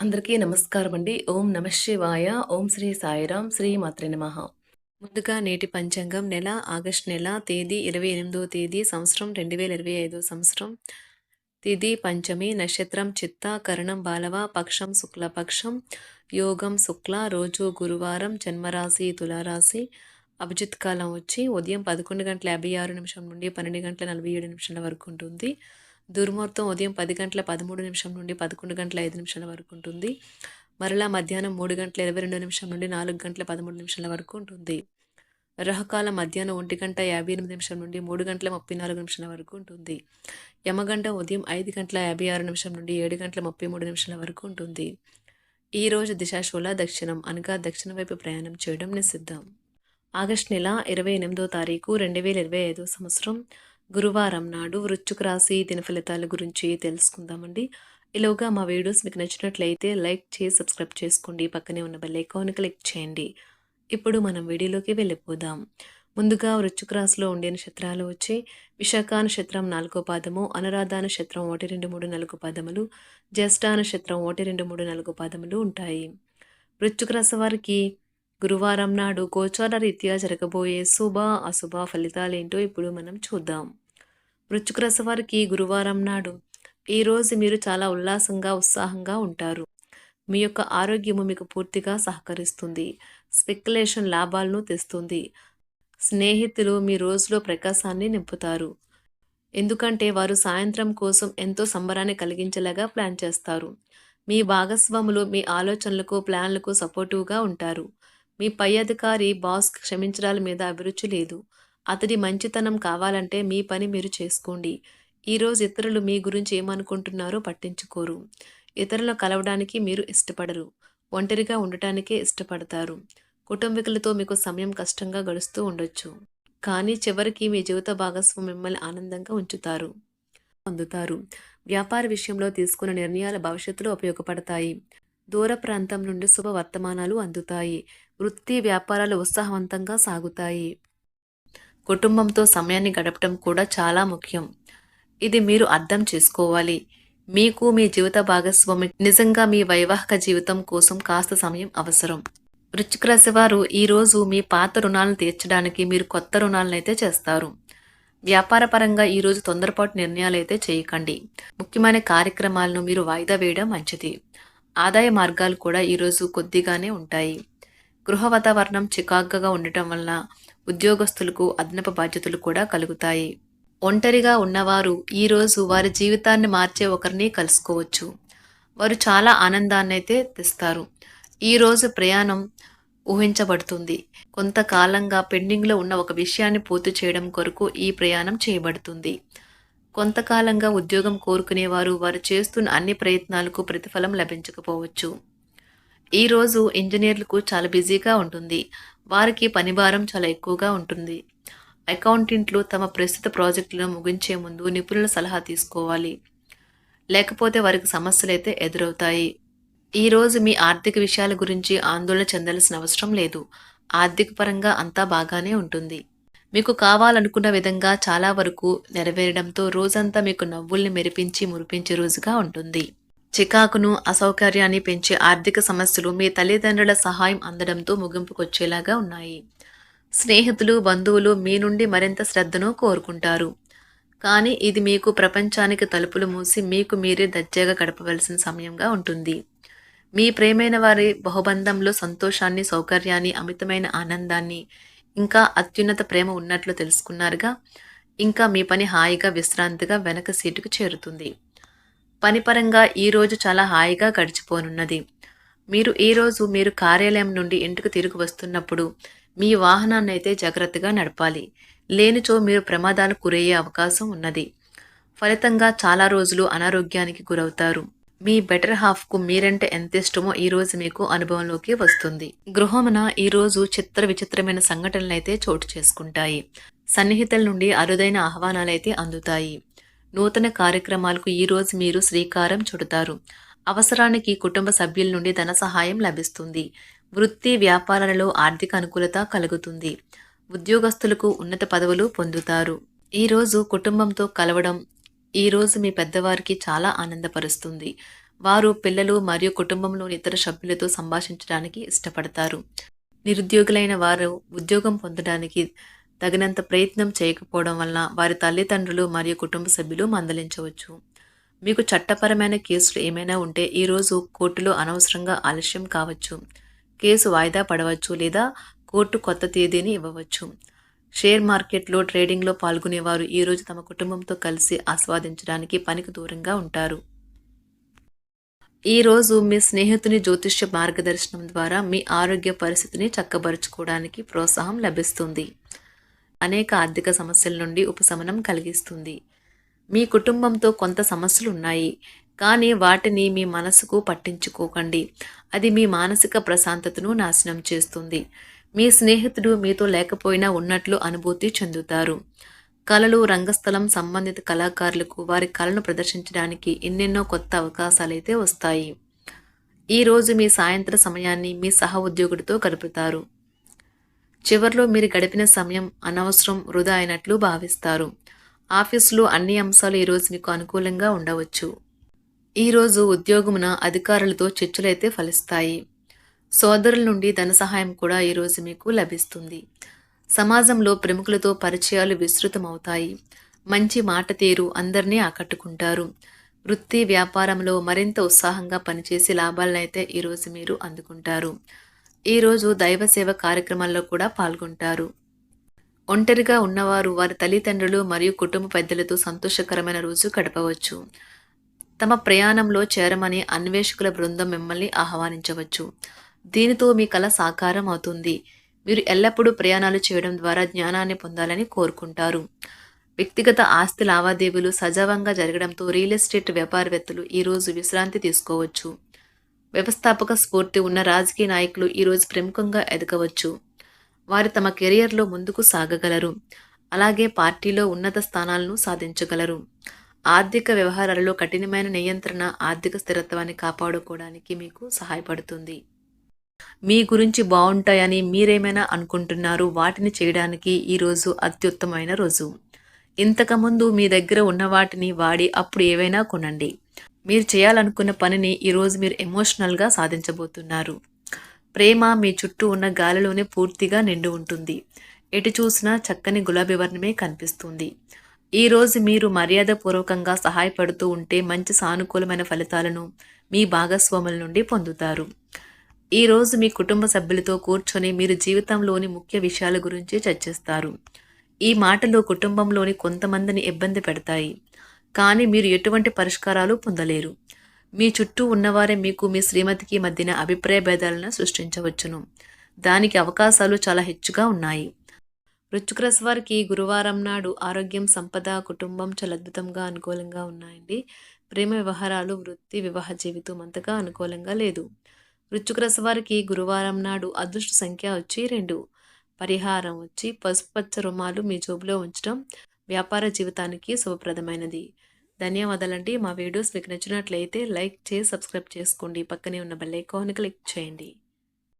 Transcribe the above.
అందరికీ నమస్కారం అండి. ఓం నమ శివాయ. ఓం శ్రీ సాయిరాం. శ్రీ మాత్రే నమ. ముందుగా నేటి పంచాంగం నెల ఆగస్ట్ నెల తేదీ ఇరవై ఎనిమిదో తేదీ సంవత్సరం రెండు వేల ఇరవై ఐదో సంవత్సరం. తిథి పంచమి నక్షత్రం చిత్త కరణం బాలవ పక్షం శుక్లపక్షం యోగం శుక్ల రోజు గురువారం జన్మరాశి తులారాశి. అభిజిత్ కాలం వచ్చి ఉదయం పదకొండు గంటల యాభై ఆరు నిమిషం నుండి పన్నెండు గంటల నలభై ఏడు నిమిషాల వరకు ఉంటుంది. దుర్ముహూర్తం ఉదయం పది గంటల పదమూడు నిమిషం నుండి పదకొండు గంటల ఐదు నిమిషాల వరకు ఉంటుంది. మరలా మధ్యాహ్నం మూడు గంటల ఇరవై రెండు నిమిషం నుండి నాలుగు గంటల పదమూడు నిమిషాల వరకు ఉంటుంది. రహకాలం మధ్యాహ్నం ఒంటి గంట యాభై ఎనిమిది నిమిషం నుండి మూడు గంటల ముప్పై నాలుగు నిమిషాల వరకు ఉంటుంది. యమగంట ఉదయం ఐదు గంటల యాభై ఆరు నిమిషం నుండి ఏడు గంటల ముప్పై మూడు నిమిషాల వరకు ఉంటుంది. ఈ రోజు దిశాశూల దక్షిణం అనగా దక్షిణ వైపు ప్రయాణం చేయడం నిషిద్ధం. ఆగస్ట్ నెల ఇరవై ఎనిమిదో తారీఖు రెండు వేల ఇరవై ఐదో సంవత్సరం గురువారం నాడు వృశ్చిక రాశి దిన ఫలితాల గురించి తెలుసుకుందామండి. ఇలాగా మా వీడియోస్ మీకు నచ్చినట్లయితే లైక్ చేసి సబ్స్క్రైబ్ చేసుకోండి. పక్కనే ఉన్న బెల్ ఐకాన్ క్లిక్ చేయండి. ఇప్పుడు మనం వీడియోలోకి వెళ్ళిపోదాం. ముందుగా వృచ్చుక రాశిలో ఉండే నక్షత్రాలు వచ్చి విశాఖ నక్షత్రం నాలుగో పాదము అనురాధ నక్షత్రం ఒకటి రెండు మూడు నాలుగు పాదములు జ్యేష్ఠ నక్షత్రం ఒకటి రెండు మూడు నాలుగు పాదములు ఉంటాయి. వృచ్చుక రాశి వారికి గురువారం నాడు గోచార రీత్యా జరగబోయే శుభ అశుభ ఫలితాలేంటో ఇప్పుడు మనం చూద్దాం. వృశ్చిక రాశి వారికి గురువారం నాడు. ఈరోజు మీరు చాలా ఉల్లాసంగా ఉత్సాహంగా ఉంటారు. మీ యొక్క ఆరోగ్యము మీకు పూర్తిగా సహకరిస్తుంది. స్పెక్యులేషన్ లాభాలను తెస్తుంది. స్నేహితులు మీ రోజులో ప్రకాశాన్ని నింపుతారు. ఎందుకంటే వారు సాయంత్రం కోసం ఎంతో సంబరాన్ని కలిగించేలాగా ప్లాన్ చేస్తారు. మీ భాగస్వాములు మీ ఆలోచనలకు ప్లాన్లకు సపోర్టివ్గా ఉంటారు. మీ పై అధికారి బాస్ క్షమించడాల మీద అభిరుచి లేదు. అతడి మంచితనం కావాలంటే మీ పని మీరు చేసుకోండి. ఈరోజు ఇతరులు మీ గురించి ఏమనుకుంటున్నారో పట్టించుకోరు. ఇతరులను కలవడానికి మీరు ఇష్టపడరు. ఒంటరిగా ఉండటానికే ఇష్టపడతారు. కుటుంబీకులతో మీకు సమయం కష్టంగా గడుస్తూ ఉండొచ్చు. కానీ చివరికి మీ జీవిత భాగస్వామి మిమ్మల్ని ఆనందంగా ఉంచుతారు. పొందుతారు. వ్యాపార విషయంలో తీసుకున్న నిర్ణయాల భవిష్యత్తులో ఉపయోగపడతాయి. దూర ప్రాంతం నుండి శుభ వర్తమానాలు అందుతాయి. వృత్తి వ్యాపారాలు ఉత్సాహవంతంగా సాగుతాయి. కుటుంబంతో సమయాన్ని గడపడం కూడా చాలా ముఖ్యం. ఇది మీరు అర్థం చేసుకోవాలి. మీకు మీ జీవిత భాగస్వామి నిజంగా మీ వైవాహిక జీవితం కోసం కాస్త సమయం అవసరం. వృచ్చిక రాశి వారు ఈరోజు మీ పాత రుణాలను తీర్చడానికి మీరు కొత్త రుణాలను అయితే చేస్తారు వ్యాపారపరంగా ఈరోజు తొందరపాటు నిర్ణయాలు అయితే చేయకండి. ముఖ్యమైన కార్యక్రమాలను మీరు వాయిదా వేయడం మంచిది. ఆదాయ మార్గాలు కూడా ఈరోజు కొద్దిగానే ఉంటాయి. గృహ వాతావరణం చికాగ్గా ఉండటం వల్ల ఉద్యోగస్తులకు అదనపు బాధ్యతలు కూడా కలుగుతాయి. ఒంటరిగా ఉన్నవారు ఈరోజు వారి జీవితాన్ని మార్చే ఒకరిని కలుసుకోవచ్చు. వారు చాలా ఆనందాన్ని అయితే తెస్తారు ఈరోజు ప్రయాణం ఊహించబడుతుంది. కొంతకాలంగా పెండింగ్లో ఉన్న ఒక విషయాన్ని పూర్తి చేయడం కొరకు ఈ ప్రయాణం చేయబడుతుంది. కొంతకాలంగా ఉద్యోగం కోరుకునేవారు వారు చేస్తున్న అన్ని ప్రయత్నాలకు ప్రతిఫలం లభించకపోవచ్చు. ఈరోజు ఇంజనీర్లకు చాలా బిజీగా ఉంటుంది. వారికి పనిభారం చాలా ఎక్కువగా ఉంటుంది. అకౌంటెంట్లు తమ ప్రస్తుత ప్రాజెక్టులను ముగించే ముందు నిపుణుల సలహా తీసుకోవాలి. లేకపోతే వారికి సమస్యలైతే ఎదురవుతాయి. ఈరోజు మీ ఆర్థిక విషయాల గురించి ఆందోళన చెందాల్సిన అవసరం లేదు. ఆర్థిక పరంగా అంతా బాగానే ఉంటుంది. మీకు కావాలనుకున్న విధంగా చాలా వరకు నెరవేరడంతో రోజంతా మీకు నవ్వుల్ని మెరిపించి మురిపించే రోజుగా ఉంటుంది. చికాకును అసౌకర్యాన్ని పెంచే ఆర్థిక సమస్యలు మీ తల్లిదండ్రుల సహాయం అందడంతో ముగింపుకొచ్చేలాగా ఉన్నాయి. స్నేహితులు బంధువులు మీ నుండి మరింత శ్రద్ధను కోరుకుంటారు. కానీ ఇది మీకు ప్రపంచానికి తలుపులు మూసి మీకు మీరే దర్జాగా గడపవలసిన సమయంగా ఉంటుంది. మీ ప్రేమైన వారి బహుబంధంలో సంతోషాన్ని సౌకర్యాన్ని అమితమైన ఆనందాన్ని ఇంకా అత్యున్నత ప్రేమ ఉన్నట్లు తెలుసుకున్నారుగా ఇంకా మీ పని హాయిగా విశ్రాంతిగా వెనక సీటుకు చేరుతుంది. పనిపరంగా ఈరోజు చాలా హాయిగా గడిచిపోనున్నది. మీరు ఈరోజు మీరు కార్యాలయం నుండి ఇంటికి తిరిగి వస్తున్నప్పుడు మీ వాహనాన్ని అయితే జాగ్రత్తగా నడపాలి. లేనిచో మీరు ప్రమాదాలు గురయ్యే అవకాశం ఉన్నది. ఫలితంగా చాలా రోజులు అనారోగ్యానికి గురవుతారు. మీ బెటర్ హాఫ్కు మీరంటే ఎంత ఇష్టమో ఈరోజు మీకు అనుభవంలోకి వస్తుంది. గృహమున ఈరోజు చిత్ర విచిత్రమైన సంఘటనలు అయితే చోటు చేసుకుంటాయి. సన్నిహితుల నుండి అరుదైన ఆహ్వానాలైతే అందుతాయి. నూతన కార్యక్రమాలకు ఈరోజు మీరు శ్రీకారం చుడతారు. అవసరానికి కుటుంబ సభ్యుల నుండి ధన సహాయం లభిస్తుంది. వృత్తి వ్యాపారాలలో ఆర్థిక అనుకూలత కలుగుతుంది. ఉద్యోగస్తులకు ఉన్నత పదవులు పొందుతారు. ఈరోజు కుటుంబంతో కలవడం ఈరోజు మీ పెద్దవారికి చాలా ఆనందపరుస్తుంది. వారు పిల్లలు మరియు కుటుంబంలోని ఇతర సభ్యులతో సంభాషించడానికి ఇష్టపడతారు. నిరుద్యోగులైన వారు ఉద్యోగం పొందడానికి తగినంత ప్రయత్నం చేయకపోవడం వలన వారి తల్లిదండ్రులు మరియు కుటుంబ సభ్యులు మందలించవచ్చు. మీకు చట్టపరమైన కేసులు ఏమైనా ఉంటే ఈరోజు కోర్టులో అనవసరంగా ఆలస్యం కావచ్చు. కేసు వాయిదా పడవచ్చు లేదా కోర్టు కొత్త తేదీని ఇవ్వవచ్చు. షేర్ మార్కెట్లో ట్రేడింగ్లో పాల్గొనేవారు ఈరోజు తమ కుటుంబంతో కలిసి ఆస్వాదించడానికి పనికి దూరంగా ఉంటారు. ఈరోజు మీ స్నేహితుని జ్యోతిష్య మార్గదర్శనం ద్వారా మీ ఆరోగ్య పరిస్థితిని చక్కబరుచుకోవడానికి ప్రోత్సాహం లభిస్తుంది. అనేక ఆర్థిక సమస్యల నుండి ఉపశమనం కలిగిస్తుంది. మీ కుటుంబంతో కొంత సమస్యలు ఉన్నాయి కానీ వాటిని మీ మనసుకు పట్టించుకోకండి. అది మీ మానసిక ప్రశాంతతను నాశనం చేస్తుంది. మీ స్నేహితుడు మీతో లేకపోయినా ఉన్నట్లు అనుభూతి చెందుతారు. కళలు రంగస్థలం సంబంధిత కళాకారులకు వారి కళను ప్రదర్శించడానికి ఎన్నెన్నో కొత్త అవకాశాలైతే వస్తాయి. ఈరోజు మీ సాయంత్ర సమయాన్ని మీ సహ ఉద్యోగుడితో గడుపుతారు. చివర్లో మీరు గడిపిన సమయం అనవసరం వృధా అయినట్లు భావిస్తారు. ఆఫీసులో అన్ని అంశాలు ఈరోజు మీకు అనుకూలంగా ఉండవచ్చు. ఈరోజు ఉద్యోగమున అధికారులతో చర్చలైతే ఫలిస్తాయి. సోదరుల నుండి ధన సహాయం కూడా ఈరోజు మీకు లభిస్తుంది. సమాజంలో ప్రముఖులతో పరిచయాలు విస్తృతమవుతాయి. మంచి మాట తీరు అందరినీ ఆకట్టుకుంటారు. వృత్తి వ్యాపారంలో మరింత ఉత్సాహంగా పనిచేసి లాభాలనైతే ఈరోజు మీరు అందుకుంటారు. ఈరోజు దైవ సేవ కార్యక్రమాల్లో కూడా పాల్గొంటారు. ఒంటరిగా ఉన్నవారు వారి తల్లిదండ్రులు మరియు కుటుంబ పెద్దలతో సంతోషకరమైన రోజు గడపవచ్చు. తమ ప్రయాణంలో చేరమని అన్వేషకుల బృందం మిమ్మల్ని ఆహ్వానించవచ్చు. దీనితో మీ కళ సాకారం అవుతుంది. మీరు ఎల్లప్పుడూ ప్రయాణాలు చేయడం ద్వారా జ్ఞానాన్ని పొందాలని కోరుకుంటారు. వ్యక్తిగత ఆస్తి లావాదేవీలు సజావంగా జరగడంతో రియల్ ఎస్టేట్ వ్యాపారవేత్తలు ఈరోజు విశ్రాంతి తీసుకోవచ్చు. వ్యవస్థాపక స్ఫూర్తి ఉన్న రాజకీయ నాయకులు ఈరోజు ప్రముఖంగా ఎదగవచ్చు. వారు తమ కెరియర్లో ముందుకు సాగగలరు. అలాగే పార్టీలో ఉన్నత స్థానాలను సాధించగలరు. ఆర్థిక వ్యవహారాలలో కఠినమైన నియంత్రణ ఆర్థిక స్థిరత్వాన్ని కాపాడుకోవడానికి మీకు సహాయపడుతుంది. మీ గురించి బాగుంటాయని మీరేమైనా అనుకుంటున్నారు వాటిని చేయడానికి ఈరోజు అత్యుత్తమైన రోజు. ఇంతకుముందు మీ దగ్గర ఉన్న వాటిని వాడి అప్పుడు ఏవైనా కొనండి. మీరు చేయాలనుకున్న పనిని ఈరోజు మీరు ఎమోషనల్గా సాధించబోతున్నారు. ప్రేమ మీ చుట్టూ ఉన్న గాలిలోనే పూర్తిగా నిండి ఉంటుంది. ఎటు చూసినా చక్కని గులాబీ వర్ణమే కనిపిస్తుంది. ఈరోజు మీరు మర్యాదపూర్వకంగా సహాయపడుతూ ఉంటే మంచి సానుకూలమైన ఫలితాలను మీ భాగస్వాముల నుండి పొందుతారు. ఈరోజు మీ కుటుంబ సభ్యులతో కూర్చొని మీరు జీవితంలోని ముఖ్య విషయాల గురించి చర్చిస్తారు. ఈ మాటలు కుటుంబంలోని కొంతమందిని ఇబ్బంది పెడతాయి. కానీ మీరు ఎటువంటి పరిష్కారాలు పొందలేరు. మీ చుట్టూ ఉన్నవారే మీకు మీ శ్రీమతికి మధ్యన అభిప్రాయ భేదాలను సృష్టించవచ్చును. దానికి అవకాశాలు చాలా హెచ్చుగా ఉన్నాయి. రుచుక్రస్ వారికి గురువారం నాడు ఆరోగ్యం సంపద కుటుంబం చాలా అద్భుతంగా అనుకూలంగా ఉన్నాయండి. ప్రేమ వ్యవహారాలు వృత్తి వివాహ జీవితం అంతగా అనుకూలంగా లేదు. రుచుక్రస్ వారికి గురువారం నాడు అదృష్ట సంఖ్య వచ్చి రెండు. పరిహారం వచ్చి పసుపచ్చ రుమాలు మీ జోబులో ఉంచడం వ్యాపార జీవితానికి శుభప్రదమైనది. ధన్యవాదాలండి. మా వీడియోస్ మీకు నచ్చినట్లయితే లైక్ చేసి సబ్స్క్రైబ్ చేసుకోండి. పక్కనే ఉన్న బెల్ ఐకాన్ క్లిక్ చేయండి.